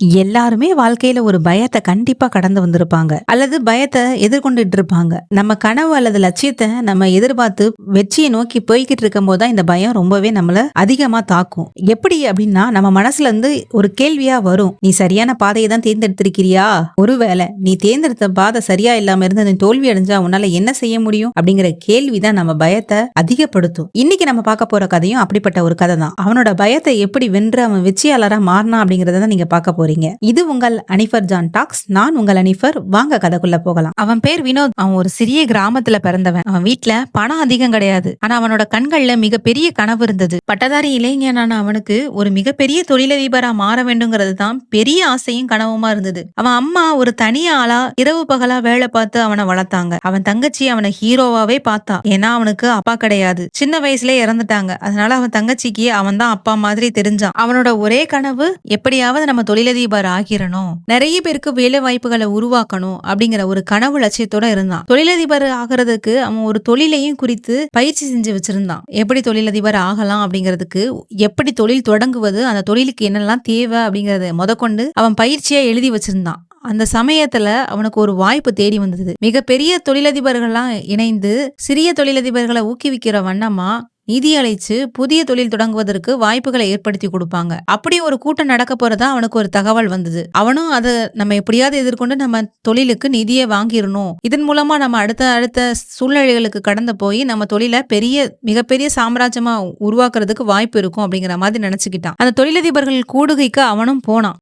எல்லாருமே வாழ்க்கையில ஒரு பயத்தை கண்டிப்பா கடந்து வந்திருப்பாங்க. அல்லது பயத்தை எதிர்கொண்டுட்டு இருப்பாங்க நம்ம கனவு அல்லது லட்சியத்தை நம்ம எதிர்பார்த்து வெற்றியை நோக்கி போய்கிட்டு இருக்கும் போதுதான் இந்த பயம் ரொம்பவே நம்மள அதிகமா தாக்கும். எப்படி அப்படின்னா நம்ம மனசுல இருந்து ஒரு கேள்வியா வரும். நீ சரியான பாதையை தான் தேர்ந்தெடுத்திருக்கிறியா? ஒருவேளை நீ தேர்ந்தெடுத்த பாதை சரியா இல்லாம இருந்து நீ தோல்வி அடைஞ்சா உன்னால என்ன செய்ய முடியும்? அப்படிங்கிற கேள்விதான் நம்ம பயத்தை அதிகப்படுத்தும். இன்னைக்கு நம்ம பார்க்க போற கதையும் அப்படிப்பட்ட ஒரு கதை தான். அவனோட பயத்தை எப்படி வென்று அவன் வெற்றியாளரா மாறினா அப்படிங்கறத தான் நீங்க பார்க்க போறீங்க. இது உங்கள் அனிஃபர் ஜான் டாக்ஸ் நான் உங்கள் அனிஃபர். வாங்க கதைக்குள்ள போகலாம். அவன் பேர் வினோத். அவன் ஒரு சிறிய கிராமத்துல பிறந்தவன். அவன் வீட்டுல பணம் அதிகம் கிடையாது. ஆனா அவனோட கண்கள்ல மிகப்பெரிய கனவு இருந்தது. பட்டதாரி இளைஞனான அவனுக்கு ஒரு மிகப்பெரிய தொழிலதிபரா மாற வேண்டுங்கிறது தான் பெரிய ஆசையும் கனவுமா இருந்தது. அவன் அம்மா ஒரு தனி ஆளா இரவு பகலா வேலை பார்த்து அவனை வளர்த்தாங்க. அவன் தங்கச்சி அவனை ஹீரோவாவே பார்த்தா. ஏன்னா அவனுக்கு அப்பா கிடையாது. சின்ன வயசுல இறந்துட்டாங்க. அதனால அவன் தங்கச்சிக்கு அவன் தான் அப்பா மாதிரி தெரிஞ்சான். அவனோட ஒரே கனவு எப்படியாவது நம்ம தொழிலதி தொழிலதிபர் ஆகிரணும் நிறைய பேருக்கு வேலை வாய்ப்புகளை உருவாக்கணும் அப்படிங்கிற ஒரு கனவு லட்சியத்தோட இருந்தான். தொழிலதிபர் ஆகிறதுக்கு அவன் ஒரு தொழிலையும் குறித்து பயிற்சி செஞ்சு வச்சிருந்தான். எப்படி தொழிலதிபர் ஆகலாம் அப்படிங்கிறதுக்கு எப்படி தொழில் தொடங்குவது அந்த தொழிலுக்கு என்னெல்லாம் தேவை அப்படிங்கறத முதற்கொண்டு அவன் பயிற்சியா எழுதி வச்சிருந்தான். அந்த சமயத்துல அவனுக்கு ஒரு வாய்ப்பு தேடி வந்தது. மிகப்பெரிய தொழிலதிபர்கள்லாம் இணைந்து சிறிய தொழிலதிபர்களை ஊக்குவிக்கிற வண்ணமா நிதியழைச்சு புதிய தொழில் தொடங்குவதற்கு வாய்ப்புகளை ஏற்படுத்தி கொடுப்பாங்க. அப்படி ஒரு கூட்டம் நடக்க போறதா அவனுக்கு ஒரு தகவல் வந்தது. அவனும் அதை நம்ம எப்படியாவது எதிர்கொண்டு நம்ம தொழிலுக்கு நிதியை வாங்கிடணும். இதன் மூலமா நம்ம அடுத்த அடுத்த சூழ்நிலைகளுக்கு கடந்து போய் நம்ம தொழிலை பெரிய மிகப்பெரிய சாம்ராஜ்யமா உருவாக்குறதுக்கு வாய்ப்பு இருக்கும் அப்படிங்கிற மாதிரி நினைச்சுக்கிட்டான். அந்த தொழிலதிபர்கள் கூடுகைக்கு அவனும் போனான்.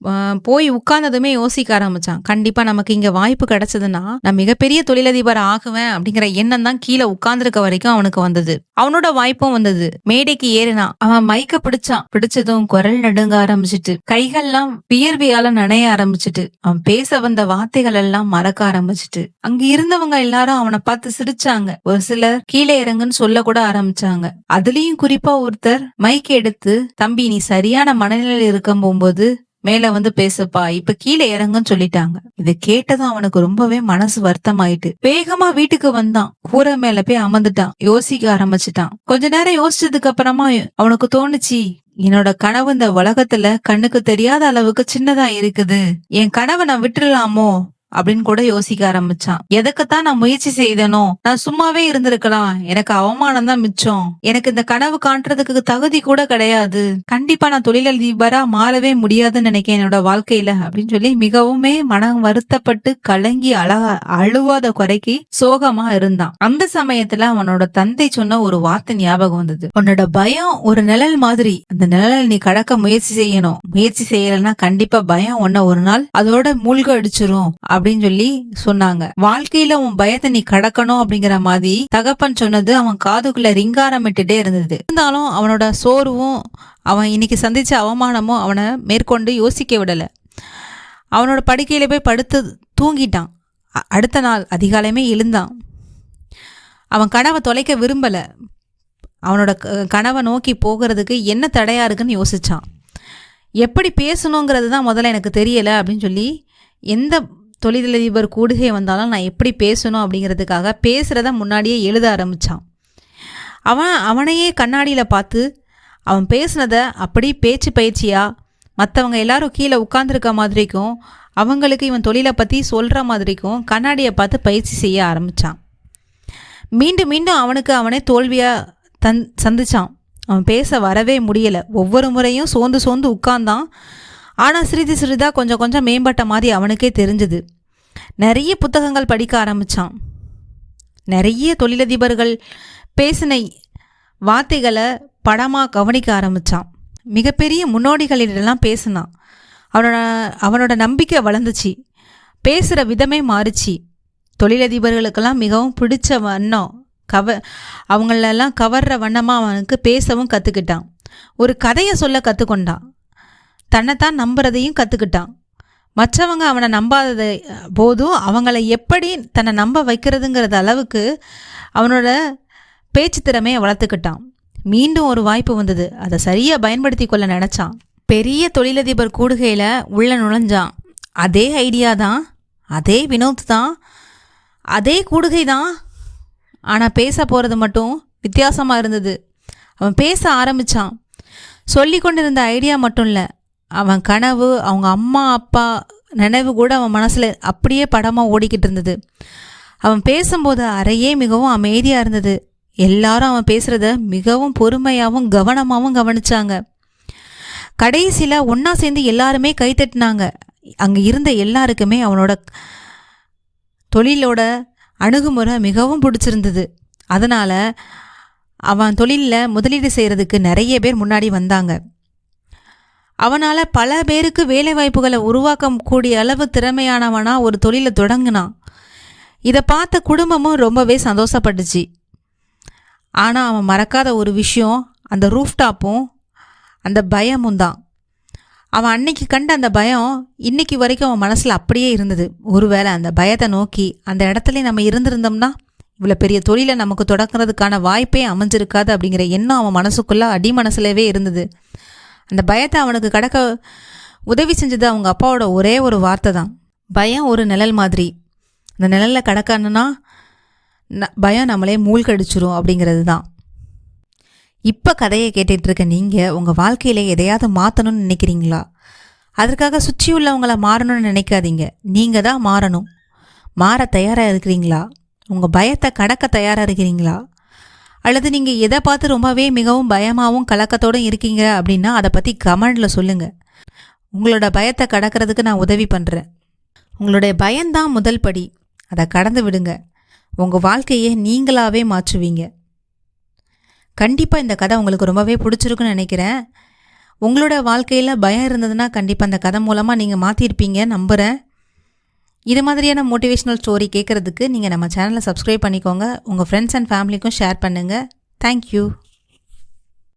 போய் உட்கார்ந்ததுமே யோசிக்க ஆரம்பிச்சான். கண்டிப்பா நமக்கு இங்க வாய்ப்பு கிடைச்சதுன்னா நான் மிகப்பெரிய தொழிலதிபர் ஆகுவேன் அப்படிங்கிற எண்ணம் தான் கீழே உட்கார்ந்துருக்க வரைக்கும் அவனுக்கு வந்தது. அவனோட வாய்ப்பும் வந்தது. மேடைக்கு ஏறினான் அவன் மைக்க பிடிச்சான். பிடிச்சதும் குரல் நடுங்க ஆரம்பிச்சிட்டு கைகள்லாம் வியர்வியால நனைய ஆரம்பிச்சிட்டு அவன் பேச வந்த வார்த்தைகள் எல்லாம் மறக்க ஆரம்பிச்சிட்டு அங்க இருந்தவங்க எல்லாரும் அவனை பார்த்து சிரிச்சாங்க. ஒரு சிலர் கீழே இறங்குன்னு சொல்ல கூட ஆரம்பிச்சாங்க. அதுலயும் குறிப்பா ஒருத்தர் மைக் எடுத்து தம்பி நீ சரியான மனநிலையில் இருக்கும் போகும்போது மேல வந்து பேசுப்பா இப்ப கீழே இறங்குன்னு சொல்லிட்டாங்க. இத கேட்டதும் அவனுக்கு ரொம்பவே மனசு வருத்தமாயிட்டு வேகமா வீட்டுக்கு வந்தான். கூரை மேல போய் அமர்ந்துட்டான். யோசிக்க ஆரம்பிச்சிட்டான். கொஞ்ச நேரம் யோசிச்சதுக்கு அப்புறமா அவனுக்கு தோணுச்சு என்னோட கனவு இந்த உலகத்துல கண்ணுக்கு தெரியாத அளவுக்கு சின்னதா இருக்குது. என் கனவை நான் விட்டுடலாமோ அப்படின்னு கூட யோசிக்க ஆரம்பிச்சான். எதுக்குத்தான் நான் முயற்சி செய்தனோ நான் சும்மாவே இருந்திருக்கலாம். எனக்கு அவமானம் தான் மிச்சம். எனக்கு இந்த கனவு காண்றதுக்கு தகுதி கூட கிடையாது. கண்டிப்பா நான் தொழிலதிபரா மாறவே முடியாதுன்னு நினைக்கிறேன் என்னோட வாழ்க்கையில அப்படின்னு சொல்லி மிகவுமே மனம் வருத்தப்பட்டு கலங்கி அழகா அழுவாத குறைக்கு சோகமா இருந்தான். அந்த சமயத்துல அவனோட தந்தை சொன்ன ஒரு வார்த்தை ஞாபகம் வந்தது. உன்னோட பயம் ஒரு நிழல் மாதிரி. அந்த நிழல் நீ கடக்க முயற்சி செய்யணும். முயற்சி செய்யலைன்னா கண்டிப்பா பயம் உன்ன ஒரு நாள் அதோட மூழ்க அடிச்சிரும் அப்படின்னு சொல்லி சொன்னாங்க. வாழ்க்கையில உன் பயத்தை நீ கடக்கணும் அப்படிங்கிற மாதிரி தகப்பன் சொன்னது அவன் காதுக்குள்ள ரிங்காரமிட்டுட்டே இருந்தது. இருந்தாலும் அவனோட சோர்வும் அவன் இன்னைக்கு சந்திச்ச அவமானமும் அவனை மேற்கொண்டு யோசிக்க விடல. அவனோட படுக்கையில போய் படுத்து தூங்கிட்டான். அடுத்த நாள் அதிகாலையுமே எழுந்தான். அவன் கனவை தொலைக்க விரும்பல. அவனோட க- கனவை நோக்கி போகிறதுக்கு என்ன தடையா இருக்குன்னு யோசிச்சான். எப்படி பேசணுங்கிறது தான் முதல்ல எனக்கு தெரியல அப்படின்னு சொல்லி எந்த தொழிலதிபர் கூடுகை வந்தாலும் நான் எப்படி பேசணும் அப்படிங்கிறதுக்காக பேசுகிறத முன்னாடியே எழுத ஆரம்பித்தான் அவன் அவனையே கண்ணாடியில் பார்த்து அவன் பேசுனதை அப்படி பேச்சு பயிற்சியாக மற்றவங்க எல்லாரும் கீழே உட்காந்துருக்க மாதிரிக்கும் அவங்களுக்கு இவன் தொழிலை பற்றி சொல்கிற மாதிரிக்கும் கண்ணாடியை பார்த்து பயிற்சி செய்ய ஆரம்பித்தான் மீண்டும் மீண்டும் அவனுக்கு அவனே தோல்வியாக தன் சந்திச்சான். அவன் பேச வரவே முடியலை. ஒவ்வொரு முறையும் சோர்ந்து சோர்ந்து உட்கார்ந்தான். ஆனால் சிறிது சிறிதாக கொஞ்சம் கொஞ்சம் மேம்பட்ட மாதிரி அவனுக்கே தெரிஞ்சுது. நிறைய புத்தகங்கள் படிக்க ஆரம்பித்தான் நிறைய தொழிலதிபர்கள் பேசின வார்த்தைகளை படமாக கவனிக்க ஆரம்பித்தான் மிகப்பெரிய முன்னோடிகளிடெல்லாம் பேசினான். அவனோட அவனோட நம்பிக்கை வளர்ந்துச்சு. பேசுகிற விதமே மாறுச்சு. தொழிலதிபர்களுக்கெல்லாம் மிகவும் பிடிச்ச வண்ணம் கவ அவங்களெல்லாம் கவர்ற வண்ணமாக அவனுக்கு பேசவும் கற்றுக்கிட்டான் ஒரு கதையை சொல்ல கற்றுக்கொண்டான் தன்னைத்தான் நம்புறதையும் கற்றுக்கிட்டான் மற்றவங்க அவனை நம்பாதத போதும் அவங்கள எப்படி தன்னை நம்ப வைக்கிறதுங்கிறது அளவுக்கு அவனோட பேச்சு திறமையை வளர்த்துக்கிட்டான். மீண்டும் ஒரு வாய்ப்பு வந்தது. அதை சரியாக பயன்படுத்தி கொள்ள நினச்சான். பெரிய தொழிலதிபர் கூடுகையில் உள்ள நுழைஞ்சான். அதே ஐடியா தான் அதே வினோத் தான் அதே கூடுகை தான். ஆனால் பேச போகிறது மட்டும் வித்தியாசமாக இருந்தது. அவன் பேச ஆரம்பித்தான் சொல்லி கொண்டிருந்த ஐடியா மட்டும் இல்லை அவன் கனவு அவங்க அம்மா அப்பா நினைவு கூட அவன் மனசில் அப்படியே படமாக ஓடிக்கிட்டு இருந்தது. அவன் பேசும்போது அறையே மிகவும் அமைதியாக இருந்தது. எல்லாரும் அவன் பேசுகிறத மிகவும் பொறுமையாகவும் கவனமாகவும் கவனிச்சாங்க. கடைசியில் ஒன்றா சேர்ந்து எல்லாருமே கைத்தட்டினாங்க அங்கே இருந்த எல்லாருக்குமே அவனோட தொழிலோட அணுகுமுறை மிகவும் பிடிச்சிருந்தது. அதனால் அவன் தொழிலில் முதலீடு செய்கிறதுக்கு நிறைய பேர் முன்னாடி வந்தாங்க. அவனால் பல பேருக்கு வேலை வாய்ப்புகளை உருவாக்கக்கூடிய அளவு திறமையானவனா ஒரு தொழிலை தொடங்கினான். இதை பார்த்த குடும்பமும் ரொம்பவே சந்தோஷப்பட்டுச்சு. ஆனால் அவன் மறக்காத ஒரு விஷயம் அந்த ரூஃப்டாப்பும் அந்த பயமும் தான். அவன் அன்னைக்கு கண்ட அந்த பயம் இன்னைக்கு வரைக்கும் அவன் மனசில் அப்படியே இருந்தது. ஒருவேளை அந்த பயத்தை நோக்கி அந்த இடத்துல நம்ம இருந்திருந்தோம்னா இவ்வளோ பெரிய தொழிலை நமக்கு தொடக்கிறதுக்கான வாய்ப்பே அமைஞ்சிருக்காது அப்படிங்கிற எண்ணம் அவன் மனசுக்குள்ளே அடி மனசுலவே இருந்தது. அந்த பயத்தை அவனுக்கு கடக்க உதவி செஞ்சது அவங்க அப்பாவோட ஒரே ஒரு வார்த்தை தான். பயம் ஒரு நிழல் மாதிரி. அந்த நிழலில் கடக்கணுன்னா ந- பயம் நம்மளே மூழ்கடிச்சிரும் அப்படிங்கிறது தான். இப்போ கதையை கேட்டுட்ருக்க நீங்கள் உங்கள் வாழ்க்கையிலே எதையாவது மாற்றணும்னு நினைக்கிறீங்களா? அதற்காக சுற்றி உள்ளவங்கள மாறணும்னு நினைக்காதீங்க. நீங்கள் தான் மாறணும். மாற தயாராக இருக்கிறீங்களா? உங்கள் பயத்தை கடக்க தயாராக இருக்கிறீங்களா? அல்லது நீங்கள் எதை பார்த்து ரொம்பவே மிகவும் பயமாகவும் கலக்கத்தோடும் இருக்கீங்க அப்படின்னா அதை பற்றி கமெண்டில் சொல்லுங்கள் உங்களோட பயத்தை கடக்கிறதுக்கு நான் உதவி பண்ணுறேன் உங்களுடைய பயம்தான் முதல் படி. அதை கடந்து விடுங்க. உங்கள் வாழ்க்கையை நீங்களாகவே மாற்றுவீங்க. கண்டிப்பாக இந்த கதை உங்களுக்கு ரொம்பவே பிடிச்சிருக்குன்னு நினைக்கிறேன். உங்களோட வாழ்க்கையில் பயம் இருந்ததுன்னா கண்டிப்பாக அந்த கதை மூலமாக நீங்கள் மாற்றிருப்பீங்க நம்புகிறேன் இது மாதிரியான மோட்டிவேஷ்னல் ஸ்டோரி கேட்குறதுக்கு நீங்கள் நம்ம சேனலை சப்ஸ்கிரைப் பண்ணிக்கோங்க. உங்கள் ஃப்ரெண்ட்ஸ் அண்ட் ஃபேமிலிக்கும் ஷேர் பண்ணுங்கள் தேங்க்யூ